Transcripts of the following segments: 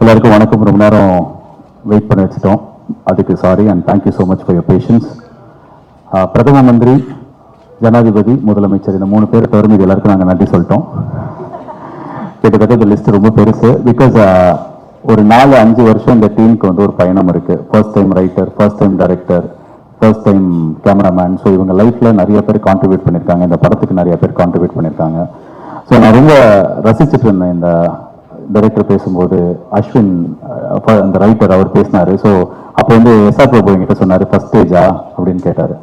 எல்லாருக்கும் வணக்கம். ரொம்ப நேரம் வெயிட் பண்ண வச்சுட்டோம். அதுக்கு sorry and thank you so much for your patience பிரதம மந்திரி ஜனாதிபதி முதலமைச்சர் இந்த மூணு பேர் தவிர இது எல்லாருக்கும் நாங்கள் நன்றி சொல்லிட்டோம். கிட்டத்தட்ட இந்த லிஸ்ட் ரொம்ப பெருசு. பிகாஸ் ஒரு நாலு அஞ்சு வருஷம் இந்த டீமுக்கு வந்து ஒரு பயணம் இருக்குது first time writer first time director first time cameraman so இவங்க லைஃப்பில் நிறைய பேர் கான்ட்ரிபியூட் பண்ணியிருக்காங்க இந்த படத்துக்கு நிறைய பேர் கான்ட்ரிபியூட் பண்ணியிருக்காங்க ஸோ நான் ரொம்ப ரசிச்சுட்டு இருந்தேன் இந்த டைரக்டர் பேசும்போது அஸ்வின் அந்த ரைட்டர் அவர் பேசினாரு. ஸோ அப்போ வந்து எஸ்ஆர் பிரபு என்கிட்ட சொன்னார் ஃபர்ஸ்ட் ஸ்டேஜா அப்படின்னு கேட்டார்.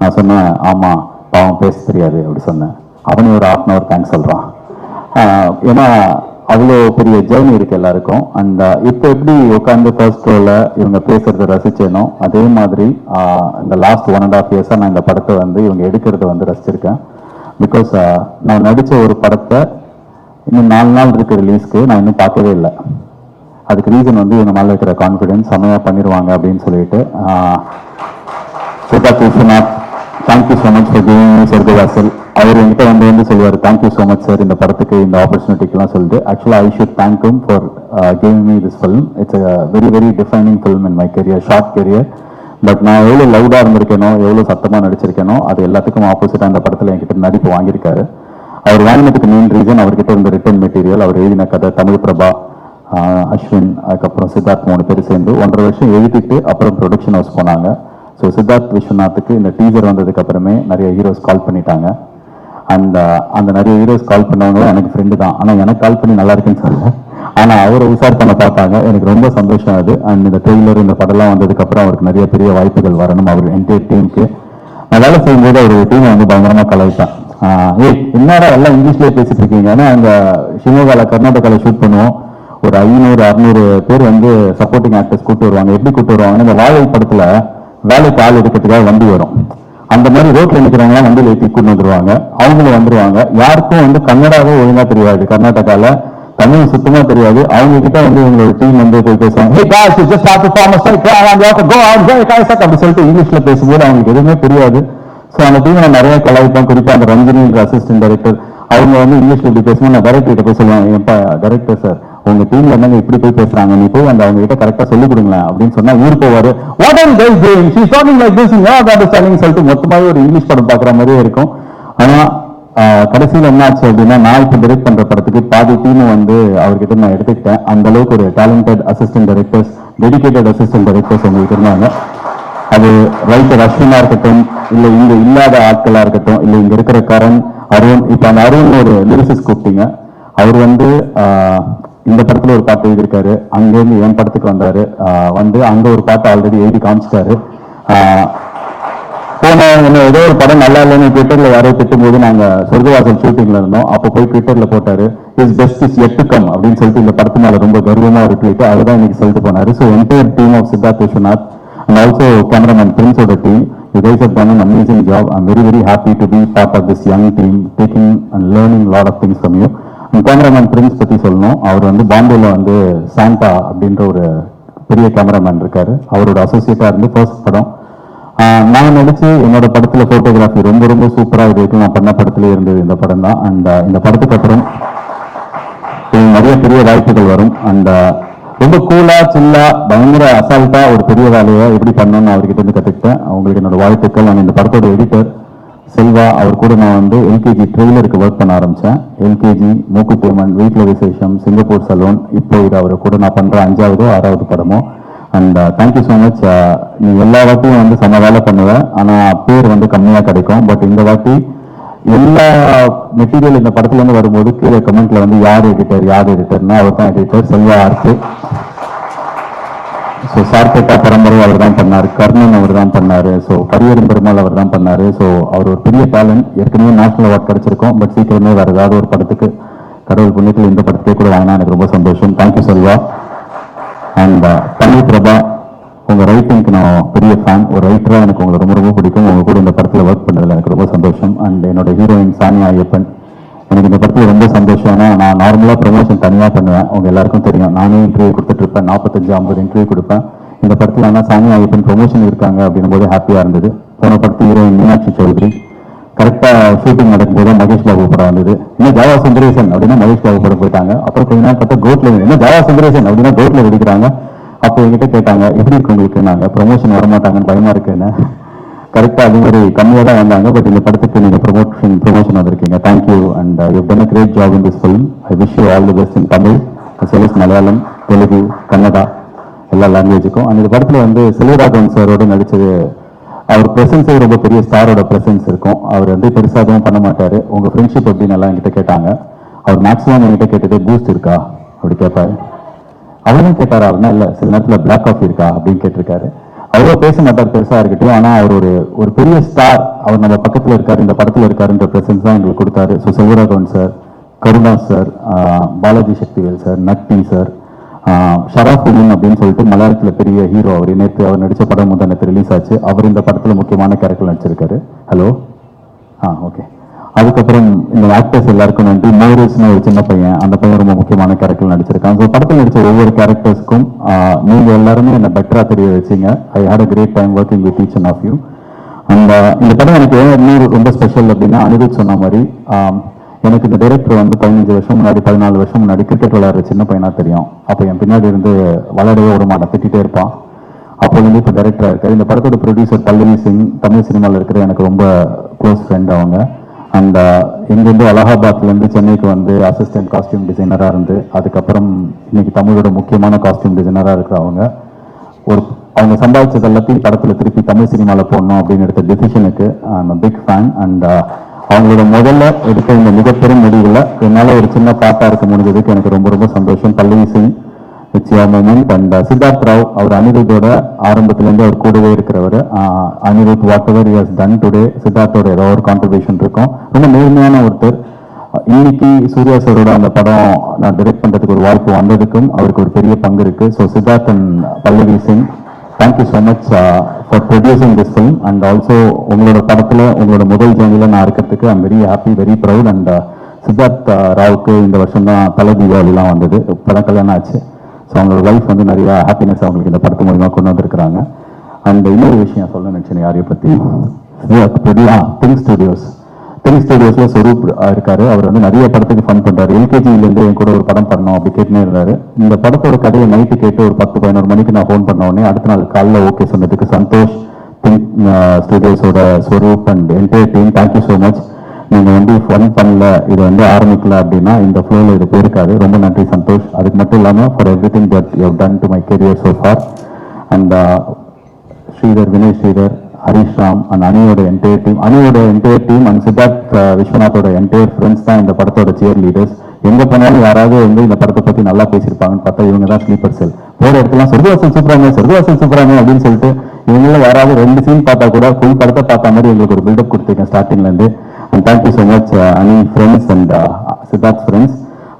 நான் சொன்னேன் ஆமாம் பாவம் பேச தெரியாது அப்படி சொன்னேன். அவனே ஒரு ஆஃப் அன் அவர் தேங்க்ஸ் சொல்கிறான் ஏன்னா அவ்வளோ பெரிய ஜேர்னி இருக்குது எல்லாருக்கும். அண்ட் இப்போ எப்படி உட்காந்து ஃபர்ஸ்ட் ரோல இவங்க பேசுகிறத ரசித்தேனோ அதே மாதிரி இந்த லாஸ்ட் ஒன் அண்ட் ஆஃப் இயர்ஸாக நான் இந்த படத்தை வந்து இவங்க எடுக்கிறத வந்து ரசிச்சிருக்கேன். பிகாஸ் நான் நடித்த ஒரு படத்தை இன்னும் நாலு நாள் இருக்குது ரிலீஸ்க்கு நான் இன்னும் பார்க்கவே இல்லை. அதுக்கு ரீசன் வந்து இவங்க மேலே இருக்கிற கான்ஃபிடென்ஸ் செமையாக பண்ணிடுவாங்க அப்படின்னு சொல்லிட்டு ஆஹ் Siddharth thank you so much for giving me Sorgavaasal அவர் என்கிட்ட வந்து வந்து சொல்லுவார் தேங்க்யூ ஸோ மச் சார் இந்த படத்துக்கு இந்த ஆப்பர்ச்சுனிட்டிக்கெலாம் சொல்லிட்டு. ஆக்சுவலாக I should thank for giving me this film it's a very very defining film in my career short career but நான் எவ்வளோ லவுடாக இருந்திருக்கேனோ எவ்வளோ சத்தமாக நடிச்சிருக்கேனோ அது எல்லாத்துக்கும் ஆப்போசிட்டாக அந்த படத்தில் என்கிட்ட நடிப்பு வாங்கியிருக்காரு. அவர் வாங்கினதுக்கு மெயின் ரீசன் அவர்கிட்ட இருந்த ரிட்டன் மெட்டீரியல் அவர் எழுதின கதை தமிழ் பிரபா அஸ்வின் அதுக்கப்புறம் சித்தார்த் மூணு பேர் சேர்ந்து ஒன்றரை வருஷம் எழுதிட்டு அப்புறம் ப்ரொடக்ஷன் ஹவுஸ் போனாங்க. ஸோ சித்தார்த் விஸ்வநாத்துக்கு இந்த டீசர் வந்ததுக்கு அப்புறமே நிறைய ஹீரோஸ் கால் பண்ணிட்டாங்க. அண்ட் அந்த நிறைய ஹீரோஸ் கால் பண்ணவங்களும் எனக்கு ஃப்ரெண்டு தான். ஆனால் எனக்கு கால் பண்ணி நல்லா இருக்குன்னு சொல்லலை. ஆனால் அவரை விசார் பண்ண பார்த்தாங்க. எனக்கு ரொம்ப சந்தோஷம் அது. அண்ட் இந்த ட்ரெய்லர் இந்த படம்லாம் வந்ததுக்கப்புறம் அவருக்கு நிறைய பெரிய வாய்ப்புகள் வரணும். அவர் என்டையர் டீமுக்கு நான் வேலை செய்யும்போது அவர் டீமை வந்து பயங்கரமாக கலாய்த்தான் என்னடா எல்லாம் இங்கிலீஷ்லயே பேசிட்டு இருக்கீங்க? ஏன்னா அங்க ஷிமோகால கர்நாடகாவில் ஷூட் பண்ணுவோம். ஒரு ஐநூறு அறுநூறு பேர் வந்து சப்போர்ட்டிங் ஆக்டர்ஸ் கூட்டு வருவாங்க. எப்படி கூட்டு வருவாங்கன்னா இந்த வாழை படத்துல வேலைக்கு ஆள் எடுக்கிறதுக்காக வண்டி வரும். அந்த மாதிரி ரோட்ல நிற்கிறவங்களாம் வண்டியில் ஏற்றி கூட்டு வந்துருவாங்க. அவங்களும் வந்துருவாங்க. யாருக்கும் வந்து கன்னடாவே ஒழுங்கா தெரியாது. கர்நாடகால தமிழ் சுத்தமா தெரியாது. அவங்க கிட்ட வந்து இவங்களோட டீம் வந்து போய் பேசுவாங்க. Hey அப்படி சொல்லிட்டு இங்கிலீஷ்ல பேசும்போது அவங்களுக்கு எதுவுமே தெரியாது ஸோ அந்த டீம் நான் நிறைய கலாய்ப்பேன் குறிப்பா அந்த ரஞ்சினின்ற அசிஸ்டன்ட் டைரக்டர் அவங்க வந்து இங்கிலீஷ் இப்படி பேசும்போது நான் டைரக்டர் கிட்ட போய் சொல்லுவேன் ஏப்பா டைரக்டர் சார் உங்க டீம்ல என்னங்க இப்படி போய் பேசுறாங்க? நீ போய் அந்த அவங்க கிட்ட கரெக்டா சொல்லி கொடுங்களேன் அப்படின்னு சொன்னா ஊர் போவாரு. What are guys doing she talking like this சொல்லிட்டு மொத்தமாவே ஒரு இங்கிலீஷ் படம் பாக்குற மாதிரியே இருக்கும். ஆனா கடைசியில் கடைசியில என்ன ஆச்சு அப்படின்னா நான் இப்போ டைரக்ட் பண்ற படத்துக்கு பாதி டீம் வந்து அவர்கிட்ட நான் எடுத்துக்கிட்டேன். அந்த அளவுக்கு ஒரு talented assistant directors dedicated assistant directors உங்களுக்கு இருந்தாங்க. அது ரைட்டர் அஸ்வினா இருக்கட்டும் இல்ல இங்க இல்லாத ஆட்களா இருக்கட்டும் இல்ல இங்க இருக்கிற கரண் அருண் இப்ப அந்த அருண் ஒரு லிரிசிஸ் கூப்பிட்டீங்க. அவர் வந்து இந்த படத்துல ஒரு பாட்டு எழுதியிருக்காரு. அங்கேருந்து என் படத்துக்கு வந்தாரு. வந்து அங்க ஒரு பாட்டு ஆல்ரெடி எழுதி காமிச்சிட்டாரு. போன என்ன ஏதோ ஒரு படம் நல்லா இல்லைன்னு ட்விட்டர்ல யாரோ திட்டும்போது நாங்க சொர்க்கவாசல் ஷூட்டிங்ல இருந்தோம். அப்போ போய் ட்விட்டர்ல போட்டாரு is best is yet come அப்படின்னு சொல்லிட்டு இந்த படத்து மேல ரொம்ப கர்வமா ஒரு ட்வீட் அதுதான் இன்னைக்கு சொல்லிட்டு போனாரு. So entire team of Siddharth Viswanath and also cameraman the team, you guys have done an amazing job. I'm very very happy to be part of this young team taking and learning lot of things from you. And cameraman Prince பத்தி சொல்லணும். அவர் வந்து பாம்பேல வந்து Santa அப்படின்ற ஒரு பெரிய cameraman இருக்காரு. அவரோட அசோசியேட்டாக இருந்து ஃபர்ஸ்ட் படம். நான் நடிச்சு என்னோட படத்தில் போட்டோகிராஃபி ரொம்ப ரொம்ப சூப்பராக இது வரைக்கும் நான் பண்ண படத்துல இருந்தது இந்த படம் தான். அண்ட் இந்த படத்துக்கு அப்புறம் நிறைய பெரிய வாய்ப்புகள் வரும். அண்ட் ரொம்ப கூலா சில்லா பயங்கர அசால்ட்டா ஒரு பெரிய வேலையை எப்படி பண்ணணும்னு அவர்கிட்ட இருந்து கத்துக்கிட்டேன். அவங்களுக்கு என்னோட வாழ்த்துக்கள். நான் இந்த படத்தோட எடிட்டர் செல்வா அவர் கூட நான் வந்து எல்கேஜி ட்ரெய்லருக்கு ஒர்க் பண்ண ஆரம்பிச்சேன். எல்கேஜி மூக்குத்தேமன் வீட்டில் விசேஷம் சிங்கப்பூர் சலூன் இப்போ இது அவர் கூட நான் பண்ற அஞ்சாவதோ ஆறாவது படமோ அண்ட் தேங்க்யூ ஸோ மச் நீ எல்லா வாட்டியும் வந்து செம்ம வேலை பண்ணுவேன் ஆனால் பேர் வந்து கம்மியாக கிடைக்கும். பட் இந்த வாட்டி எல்லா மெட்டீரியல் இந்த படத்துல இருந்து வரும்போது கீழே கமெண்ட்ல வந்து யார் எடிட்டர் யார் எடிட்டர்னா அவர் தான் எடிட்டர் செல்வா ஆர்த்து. ஸோ சார்பேட்டா பரம்பரை அவர் தான் பண்ணார் கர்ணன் அவர் தான் பண்ணார் ஸோ கரியரும் பெருமாள் அவர் தான் பண்ணார். ஸோ அவர் ஒரு பெரிய டேலண்ட் ஏற்கனவே நேஷனல் அவார்ட் கிடச்சிருக்கோம் பட் சீக்கிரமே வேறு ஏதாவது ஒரு படத்துக்கு கடவுள் புண்ணியத்தில் இந்த படத்துக்கே கூட வாங்கினா எனக்கு ரொம்ப சந்தோஷம். Thank you Selva and Tamil Prabha உங்க ரைட்டிங்க்கு நான் பெரிய ஃபேன் ஒரு ரைட்டராக எனக்கு உங்களை ரொம்ப ரொம்ப பிடிக்கும். உங்க கூட இந்த படத்தில் ஒர்க் பண்ணுறதுல எனக்கு ரொம்ப சந்தோஷம். அண்ட் என்னோட ஹீரோயின் சானியா ஐயப்பன் எனக்கு இந்த படத்தில் ரொம்ப சந்தோஷம். ஏன்னா நான் நார்மலாக ப்ரொமோஷன் தனியாக பண்ணுவேன். உங்க எல்லாருக்கும் தெரியும். நானே இன்டர்வியூ கொடுத்துட்டு இருப்பேன் நாற்பத்தஞ்சு ஐம்பது இன்டர்வியூ கொடுப்பேன். இந்த படத்தில் ஆனால் சானியா ஐயப்பன் ப்ரொமோஷன் இருக்காங்க அப்படின்னும் போது ஹாப்பியாக இருந்தது. போன படத்து ஹீரோயின் மீனாட்சி சௌத்ரி. கரெக்டாக ஷூட்டிங் நடக்கும்போது மகேஷ் பாபு படம் வந்தது. இன்னும் ஜாவா சுந்தரேசன் அப்படின்னா மகேஷ் பாபு படம் போயிட்டாங்க. அப்புறம் கொஞ்ச நேரம் பார்த்தா கோட்ல என்ன ஜாவா சுந்தரேசன் அப்படின்னா கோட்ல வெடிக்கிறாங்க. அப்போ என்கிட்ட கேட்டாங்க எப்படி இருக்கு உங்களுக்கு? நாங்கள் ப்ரொமோஷன் வரமாட்டாங்கன்னு பயமா இருக்குன்னு கரெக்டாக அது மாதிரி கம்மியாக தான் வந்தாங்க பட் இந்த படத்துக்கு நீங்கள் ப்ரொமோஷன் ப்ரொமோஷன் வந்திருக்கீங்க. Thank you and you done a great job in this film I wish you all the best in Tamil as Malayalam Telugu Kannada எல்லா லாங்குவேஜுக்கும் அந்த படத்தில் வந்து செல்வராகவன் சாரோட நடித்தது அவர் ப்ரெசன்ஸே ரொம்ப பெரிய ஸ்டாரோட ப்ரெசன்ஸ் இருக்கும். அவர் வந்து பெருசாக எதுவும் பண்ண மாட்டார். உங்கள் ஃப்ரெண்ட்ஷிப் அப்படின்னு எல்லாம் என்கிட்ட கேட்டாங்க. அவர் மேக்ஸிமம் என்கிட்ட கேட்டது பூஸ்ட் இருக்கா? அப்படி கேட்பாரு அவரும் கேட்டாரா அப்படின்னா இல்லை சில நேரத்தில் பிளாக் காஃபி இருக்கா? அப்படின்னு கேட்டிருக்காரு. அவ்வளோ பேச மாட்டார் பெருசாக இருக்கட்டும் ஆனால் அவர் ஒரு ஒரு பெரிய ஸ்டார் அவர் நம்ம பக்கத்தில் இருக்காரு இந்த படத்தில் இருக்காருன்ற பிரசன்ஸ் தான் எங்களுக்கு கொடுத்தாரு. So Selvaraghavan sir Karuna sir Balaji Sakthivel sir Natty sir Sharafudheen அப்படின்னு சொல்லிட்டு மலையாளத்தில் பெரிய ஹீரோ அவர் நேற்று அவர் நடித்த படம் நேற்று ரிலீஸ் ஆச்சு. அவர் இந்த படத்தில் முக்கியமான கேரக்டர் நடிச்சிருக்காரு. ஹலோ ஆ ஓகே அதுக்கப்புறம் இந்த ஆக்டர்ஸ் எல்லாருக்கும் நன்றி. மோரிஸ்னு ஒரு சின்ன பையன் அந்த பையன் ரொம்ப முக்கியமான கேரக்டர் நடிச்சிருக்கான். ஸோ படத்தில் நடித்த ஒவ்வொரு கேரக்டர்ஸ்க்கும் நீங்கள் எல்லாருமே என்னை பெட்டரா தெரிய வச்சீங்க. I had a great time working with each and of you அந்த இந்த படம் எனக்கு ஏன் ரொம்ப ஸ்பெஷல் அப்படின்னா அனிருத் சொன்ன மாதிரி எனக்கு இந்த டைரக்டர் வந்து பதினஞ்சு வருஷம் முன்னாடி பதினாலு வருஷம் முன்னாடி கிரிக்கெட் விளையாடுற சின்ன பையனாக தெரியும். அப்போ என் பின்னாடி இருந்து வளரவே ஒரு மாட்டேன் திட்டிகிட்டே இருப்பான். அப்போலேருந்து இப்போ டைரக்டராக இருக்கார். இந்த படத்தோட ப்ரொடியூசர் பல்லவி சிங் தமிழ் சினிமாவில் இருக்கிற எனக்கு ரொம்ப க்ளோஸ் ஃப்ரெண்ட் அவங்க. அண்ட் இங்கேருந்து அலகாபாத்லேருந்து சென்னைக்கு வந்து அசிஸ்டன்ட் காஸ்டியூம் டிசைனராக இருந்து அதுக்கப்புறம் இன்னைக்கு தமிழோட முக்கியமான காஸ்டியூம் டிசைனராக இருக்கிற அவங்க ஒரு அவங்க சம்பாதிச்சது எல்லாத்தையும் படத்தில் திருப்பி தமிழ் சினிமாவில் போடணும் அப்படின்னு எடுத்த டெசிஷனுக்கு பிக் ஃபேன் அண்ட் அவங்களோட முதல்ல எடுத்த இந்த மிகப்பெரும் முடிவில் என்னால் ஒரு சின்ன பாட்டாக இருக்க முடிஞ்சதுக்கு எனக்கு ரொம்ப ரொம்ப சந்தோஷம். பல்லவி சிங் இட்ஸ் அண்ட் சித்தார்த் ராவ் அவர் அனிருத்தோட ஆரம்பத்திலேருந்து அவர் கூடவே இருக்கிறவர். Anirudh whatever he's done today சித்தார்த்தோட ஏதோ ஒரு கான்ட்ரிபியூஷன் இருக்கும். ரொம்ப நேர்மையான ஒருத்தர். இன்னைக்கு சூர்யா சாரோட அந்த படம் நான் டிரெக்ட் பண்றதுக்கு ஒரு வாய்ப்பு வந்ததுக்கும் அவருக்கு ஒரு பெரிய பங்கு இருக்கு. So Siddharth and Pallavi Singh thank you so much for producing this film and also உங்களோட படத்தில் உங்களோட முதல் ஜேர்னியில் நான் இருக்கிறதுக்கு I'm very happy very proud and Siddharth ராவுக்கு இந்த வருஷம் தான் தலை தீபாவளிலாம் வந்தது. படம் கல்யாணம் ஆச்சு. ஸோ அவங்களோட லைஃப் வந்து நிறைய ஹாப்பினஸ் அவங்களுக்கு இந்த படத்து மூலிமா கொண்டு வந்திருக்கிறாங்க. அண்ட் இன்னொரு விஷயம் சொல்ல நினச்சேன் யாரையை பற்றி திங் ஸ்டுடியோஸ் திங் ஸ்டுடியோஸில் ஸ்வரூப் இருக்கார் இருக்காரு. அவர் வந்து நிறைய படத்துக்கு ஃபன் பண்ணுறாரு எல்கேஜியிலேருந்து என் கூட ஒரு படம் பண்ணோம் அப்படி கேட்டுனே இருந்தார். இந்த படத்தோட கதையை நைட்டு கேட்டு ஒரு பத்து பதினோரு மணிக்கு நான் ஃபோன் பண்ண உடனே அடுத்த நாள் காலைல ஓகே சொன்னதுக்கு Santhosh think ஸ்டுடியோஸோட Swaroop and entire team thank you so much நீங்க வந்து ஃபன் பண்ணல இது வந்து ஆரம்பிக்கல அப்படின்னா இந்த ஃப்ளோல இது போயிருக்காது. ரொம்ப நன்றி சந்தோஷ். அதுக்கு மட்டும் இல்லாமல் for everything that you done to my career so for and uh, Sridhar Vinay Sridhar Harish Ram and அனியோட entire team அனியோட என்டையர் டீம் அண்ட் சித்தார்த் விஸ்வநாத்தோட என்டையர் ஃப்ரெண்ட்ஸ் தான் இந்த படத்தோட சேர் லீடர்ஸ் எங்க போனாலும் யாராவது வந்து இந்த படத்தை பத்தி நல்லா பேசியிருப்பாங்கன்னு பார்த்தா இவங்க தான் ஸ்லீப்பர் செல் போற இடத்துல சொர்க்கவாசல் சூப்பராங்க சொர்க்கவாசல் சூப்பராங்க அப்படின்னு சொல்லிட்டு இவங்களும் யாராவது ரெண்டு சீன் பார்த்தா கூட ஃபுல் படத்தை பார்த்த மாதிரி எங்களுக்கு ஒரு பில்டப் கொடுத்துருக்கேன் ஸ்டார்டிங்ல இருந்து. And thank you so much Ani friends and Siddharth friends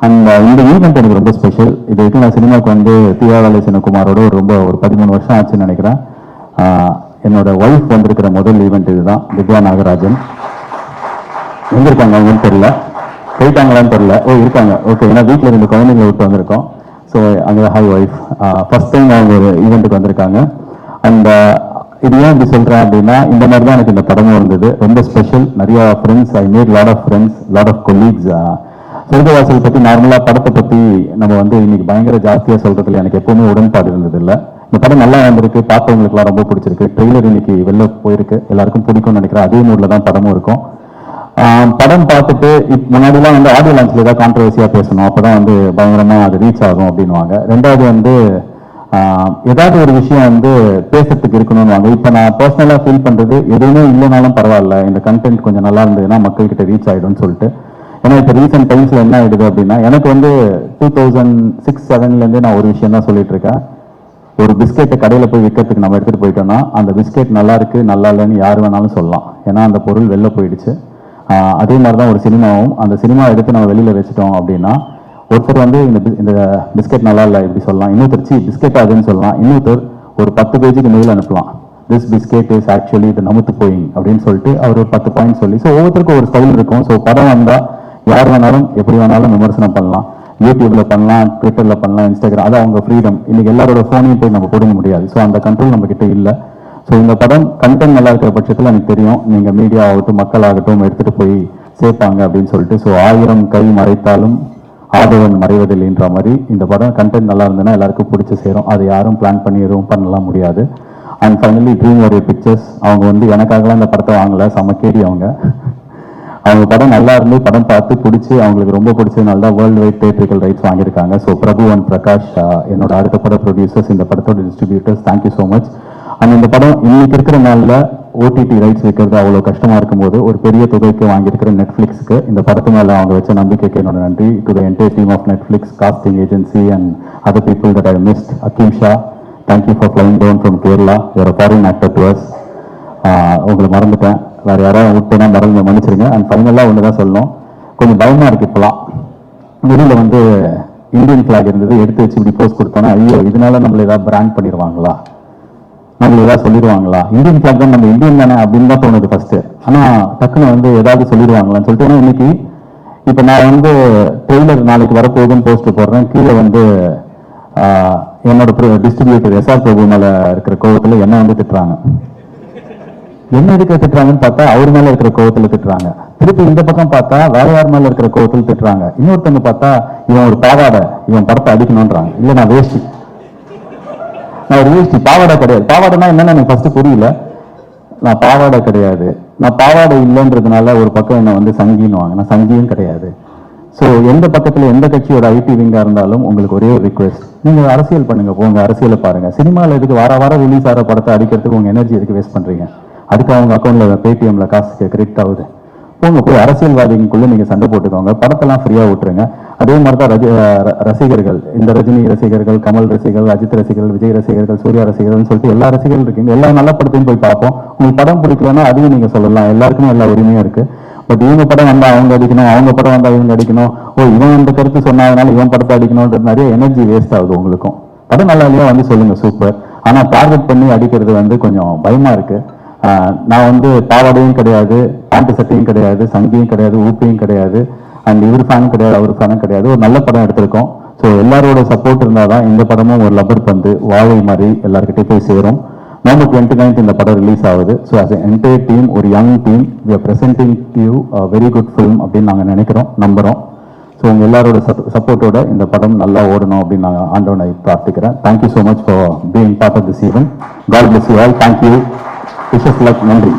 and இந்த ஈவெண்ட் எனக்கு ரொம்ப ஸ்பெஷல் இது வரைக்கும் நான் சினிமாவுக்கு வந்து தீபாவளி சின்னகுமாரோட ரொம்ப ஒரு பதிமூணு வருஷம் ஆச்சுன்னு நினைக்கிறேன். என்னோட ஒய்ஃப் வந்திருக்கிற முதல் ஈவெண்ட் இதுதான் திவ்யா நாகராஜன். எங்க இருக்காங்க அவங்கன்னு தெரியல. போயிட்டாங்களான்னு தெரியல. ஓ இருக்காங்க. ஓகே ஏன்னா வீட்டில் ரெண்டு குழந்தைங்களை விட்டு வந்திருக்கோம். ஸோ அங்கே ஹாய் ஒய்ஃப் ஃபர்ஸ்ட் டைம் அவங்க ஒரு ஈவெண்ட்டுக்கு வந்திருக்காங்க. அண்ட் இது ஏன் இப்படி சொல்கிறேன் அப்படின்னா இந்த மாதிரி தான் எனக்கு இந்த படமும் இருந்தது. ரொம்ப ஸ்பெஷல் நிறைய friends I made lot of friends lot of colleagues Sorgavaasal பற்றி நார்மலாக படத்தை பற்றி நம்ம வந்து இன்னைக்கு பயங்கர ஜாஸ்தியாக சொல்கிறதுல எனக்கு எப்பவுமே உடன்பாடு இருந்தது இல்லை இந்த படம் நல்லா வந்திருக்கு பார்த்தவங்களுக்குலாம் ரொம்ப பிடிச்சிருக்கு. ட்ரெய்லர் இன்னைக்கு வெளில போயிருக்கு. எல்லாருக்கும் பிடிக்கும்னு நினைக்கிறேன். அதே மூடில் தான் படமும் இருக்கும். படம் பார்த்துட்டு இப் முன்னாடிலாம் வந்து ஆடியோ லான்ச்ல ஏதாவது கான்ட்ரவர்சியாக பேசணும். அப்போ தான் வந்து பயங்கரமாக அது ரீச் ஆகும் அப்படின்னுவாங்க. ரெண்டாவது வந்து ஏதாவது ஒரு விஷயம் வந்து பேசுறதுக்கு இருக்கணும்னு இப்போ நான் பர்சனலாக ஃபீல் பண்ணுறது எதுவுமே இல்லைனாலும் பரவாயில்ல. இந்த கண்டென்ட் கொஞ்சம் நல்லா இருந்ததுன்னா மக்கள்கிட்ட ரீச் ஆகிடும்னு சொல்லிட்டு. ஏன்னா இப்போ ரீசெண்ட் டைம்ஸில் என்ன ஆயிடுது அப்படின்னா எனக்கு வந்து டூ தௌசண்ட் சிக்ஸ் செவன்லேருந்தே நான் ஒரு விஷயம் தான் சொல்லிட்டு இருக்கேன். ஒரு பிஸ்கெட்டை கடையில் போய் விற்கிறதுக்கு நம்ம எடுத்துகிட்டு போயிட்டோம்னா அந்த பிஸ்கெட் நல்லா இருக்கு நல்லா இல்லைன்னு யார் வேணாலும் சொல்லலாம். ஏன்னா அந்த பொருள் வெளில போயிடுச்சு. அதே மாதிரி தான் ஒரு சினிமாவும் அந்த சினிமா எடுத்து நம்ம வெளியில் வச்சுட்டோம் அப்படின்னா ஒருத்தர் வந்து இந்த பி- இந்த பிஸ்கெட் நல்லா இல்லை இப்படி சொல்லலாம். இன்னொருத்தர் சி பிஸ்கெட் ஆகுதுன்னு சொல்லலாம். இன்னொருத்தர் ஒரு பத்து பேஜுக்கு மெயில் அனுப்பலாம். திஸ் பிஸ்கெட் இஸ் ஆக்சுவலி இது நமுத்து போயிங் அப்படின்னு சொல்லிட்டு அவர் ஒரு பத்து பாயிண்ட் சொல்லி ஸோ ஒவ்வொருத்தருக்கும் ஒரு ஸ்டைல் இருக்கும். ஸோ படம் வந்தால் யார் வேணாலும் எப்படி வேணாலும் விமர்சனம் பண்ணலாம். யூடியூப்ல பண்ணலாம் ட்விட்டர்ல பண்ணலாம் இன்ஸ்டாகிராம் அது அவங்க ஃப்ரீடம் இன்னைக்கு எல்லாரோட ஃபோனையும் போய் நம்ம கொடுக்க முடியாது. ஸோ அந்த கண்ட்ரோல் நம்ம கிட்ட இல்லை. ஸோ இந்த படம் கண்டென்ட் நல்லா இருக்கிற பட்சத்தில் எனக்கு தெரியும். நீங்கள் மீடியா ஆகட்டும் மக்கள் ஆகட்டும் எடுத்துகிட்டு போய் சேர்ப்பாங்க அப்படின்னு சொல்லிட்டு. ஸோ ஆயிரம் கை மறைத்தாலும் ஆதவன் மறைவதில்லைன்ற மாதிரி இந்த படம் கண்டென்ட் நல்லா இருந்ததுன்னா எல்லாருக்கும் பிடிச்சி சேரும். அதை யாரும் பிளான் பண்ணி எதுவும் பண்ணலாம் முடியாது. And finally dream warrior pictures அவங்க வந்து எனக்காகலாம் இந்த படத்தை வாங்கல. சமக்கேடி அவங்க. அவங்க படம் நல்லா இருந்து படம் பார்த்து பிடிச்சி அவங்களுக்கு ரொம்ப பிடிச்சதுனால தான் வேர்ல்டு வைட் தேட்டரிக்கல் ரைட்ஸ் வாங்கியிருக்காங்க ஸோ பிரபு அண்ட் பிரகாஷ் என்னோட அடுத்த பட ப்ரொடியூசர்ஸ் இந்த படத்தோட distributors thank you so much and இந்த படம் இன்னைக்கு இருக்கிற நாளில் ஓடிடி ரைட்ஸ் வைக்கிறது அவ்வளோ கஷ்டமாக இருக்கும்போது ஒரு பெரிய தொகைக்கு வாங்கியிருக்கிற நெட்ஃப்ளிக்ஸ்க்கு இந்த படத்து மேலே அவங்க வச்ச நம்பிக்கைக்கு என்னோட நன்றி. To the entire team of Netflix casting agency and other people that I missed Hakkim Shah thank you for flying down from Kerala your foreign actor to us உங்களை மறந்துட்டேன். வேறு யாராவது விட்டுனா மறந்து மன்னிச்சிருங்க. அண்ட் ஃபைனலாக ஒன்று தான் சொல்லணும். கொஞ்சம் பயமாக இருக்குது இப்போலாம் வெளியில் வந்து இந்தியன் ஃப்ளாக் இருந்தது. எடுத்து வச்சு இப்படி போஸ்ட் கொடுத்தோன்னா ஐயோ இதனால நம்மள ஏதாவது பிராண்ட் பண்ணிடுவாங்களா? நம்ம ஏதாவது சொல்லிடுவாங்களா? இந்தியன் ஃபிளாக் தான் நம்ம இந்தியன் தானே அப்படின்னு தான் தோணுது ஃபர்ஸ்ட் ஆனா டக்குன்னு வந்து ஏதாவது சொல்லிடுவாங்களான்னு சொல்லிட்டு இன்னைக்கு இப்போ நான் வந்து ட்ரெய்லர் நாளைக்கு வரப்போகுதுன்னு போஸ்ட் போடுறேன். கீழே வந்து ஆஹ், என்னோட டிஸ்ட்ரிபியூட்டர் எஸ்ஆர் பிரபு மேல இருக்கிற கோவத்துல என்ன வந்து திட்டுறாங்க. என்ன எதுக்கு திட்டுறாங்கன்னு பார்த்தா அவர் மேல இருக்கிற கோவத்துல திட்டுறாங்க. திருப்பி இந்த பக்கம் பார்த்தா வேற யார் மேல இருக்கிற கோவத்துல திட்டுறாங்க. இன்னொருத்தவங்க பார்த்தா இவன் ஒரு பாவாடை இவன் படத்தை அடிக்கணும்ன்றாங்க. இல்ல நான் வேஷ்டி நான் ஒரு வேஷ்டி பாவாடை கிடையாது. பாவாடைனா என்னன்னு எனக்கு ஃபர்ஸ்ட் புரியல. நான் பாவாடை கிடையாது. நான் பாவாடை இல்லைன்றதுனால ஒரு பக்கம் என்னை வந்து சங்கின்னுவாங்க நான் சங்கியும் கிடையாது. ஸோ எந்த பக்கத்தில் எந்த கட்சியோட ஐடி விங்காக இருந்தாலும் உங்களுக்கு ஒரே ஒரு ரிக்வெஸ்ட் நீங்கள் அரசியல் பண்ணுங்க போங்க அரசியலை பாருங்க. சினிமாவில் எதுக்கு வார வாரம் ரிலீஸ் ஆகிற படத்தை அடிக்கிறதுக்கு உங்கள் எனர்ஜி எதுக்கு வேஸ்ட் பண்ணுறீங்க அதுக்கு அவங்க அக்கௌண்ட்டில் பேடிஎம்மில் காசு கிரெடிட் ஆகுது. போங்க போய் அரசியல்வாதிகளுக்குள்ள நீங்க சண்டை போட்டுக்கோங்க. படத்தெல்லாம் ஃப்ரீயா விட்டுருங்க. அதே மாதிரி தான் ர- ரசிகர்கள் இந்த ரஜினி ரசிகர்கள் கமல் ரசிகர்கள் அஜித் ரசிகர்கள் விஜய் ரசிகர்கள் சூர்யா ரசிகர்கள் சொல்லிட்டு எல்லா ரசிகர்கள் இருக்கீங்க. எல்லா நல்ல படத்தையும் போய் பார்ப்போம். உங்களுக்கு படம் பிடிக்கலன்னா அதையும் நீங்க சொல்லலாம். எல்லாருக்குமே எல்லா உரிமையும் இருக்கு. பட் இவங்க படம் வந்தா அவங்க அடிக்கணும் அவங்க படம் வந்தா இவங்க அடிக்கணும். ஓ இவன் இந்த கருத்து சொன்னதுனால இவன் படத்தை அடிக்கணும்ன்றது நிறைய எனர்ஜி வேஸ்ட் ஆகுது உங்களுக்கும். படம் நல்லா இல்லையா? வந்து சொல்லுங்க சூப்பர் ஆனா டார்கெட் பண்ணி அடிக்கிறது வந்து கொஞ்சம் பயமா இருக்கு. நான் வந்து பாவாடையும் கிடையாது பேண்ட் சட்டையும் கிடையாது சங்கியும் கிடையாது ஊப்பியும் கிடையாது அண்ட் இவர் ஃபேனும் கிடையாது அவர் ஃபேனும் கிடையாது. ஒரு நல்ல படம் எடுத்திருக்கோம். ஸோ எல்லாரோட சப்போர்ட் இருந்தால் தான் இந்த படமும் ஒரு லப்பர் பந்து வாழை மாதிரி எல்லாருக்கிட்டே போய் சேரும். நவம்பர் டுவெண்ட்டி நைன்த் இந்த படம் ரிலீஸ் ஆகுது. ஸோ அஸ் என்டையர் டீம் ஒரு young team we are presenting you very good film அப்படின்னு நாங்கள் நினைக்கிறோம் நம்புகிறோம் ஸோ உங்கள் எல்லாரோட சப்போர்ட்டோட இந்த படம் நல்லா ஓடணும் அப்படின்னு நான் ஆண்டவனை பிரார்த்திக்கிறேன். Thank you so much for being part of this even God bless you all thank you wishes luck நன்றி